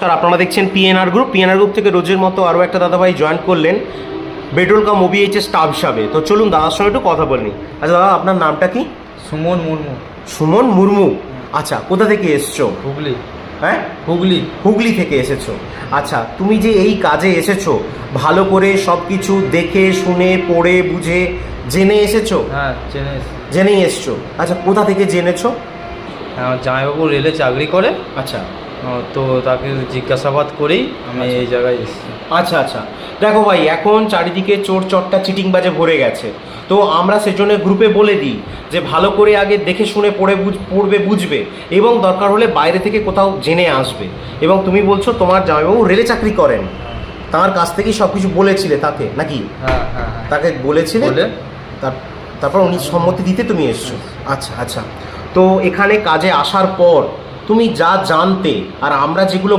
Sir আপনারা দেখছেন PNR group PNR group থেকে রোজের মতো আরও একটা দাদাভাই জয়েন করলেন বেডরোল কাম ওবিএইচের স্টাফ হিসাবে। তো চলুন দাদার সঙ্গে একটু কথা বলিনি আচ্ছা দাদা আপনার নামটা কি? সুমন মুর্মু। সুমন মুর্মু। আচ্ছা কোথা থেকে এসছো? হুগলি। হ্যাঁ? হুগলি। হুগলি থেকে এসেছ। আচ্ছা তুমি যে এই কাজে এসেছ ভালো করে সব কিছু দেখে শুনে পড়ে বুঝে জেনে এসেছ? হ্যাঁ চেনে জেনেই এসছো। আচ্ছা কোথা থেকে জেনেছো? আমার জামাইবাবু রেলে চাকরি করে। আচ্ছা। তো তাকে জিজ্ঞাসাবাদ করেই আমি এই জায়গায় এসেছি। আচ্ছা আচ্ছা। দেখো ভাই এখন চারিদিকে চোর চটটা চিটিং বাজে ভরে গেছে। তো আমরা সেজন্য গ্রুপে বলে দিই যে ভালো করে আগে দেখে শুনে পড়ে বুঝ পড়বে বুঝবে এবং দরকার হলে বাইরে থেকে কোথাও জেনে আসবে। এবং তুমি বলছো তোমার জামাইবাবু রেলে চাকরি করেন। তার কাছ থেকেই সব কিছু বলেছিলে তাকে নাকি? হ্যাঁ হ্যাঁ হ্যাঁ। তাকে বলেছিলে? বলে? তার- তারপর উনি সম্মতি দিতে তুমি এসছো। আচ্ছা আচ্ছা। তো এখানে কাজে আসার পর তুমি যা জানতে আর আমরা যেগুলো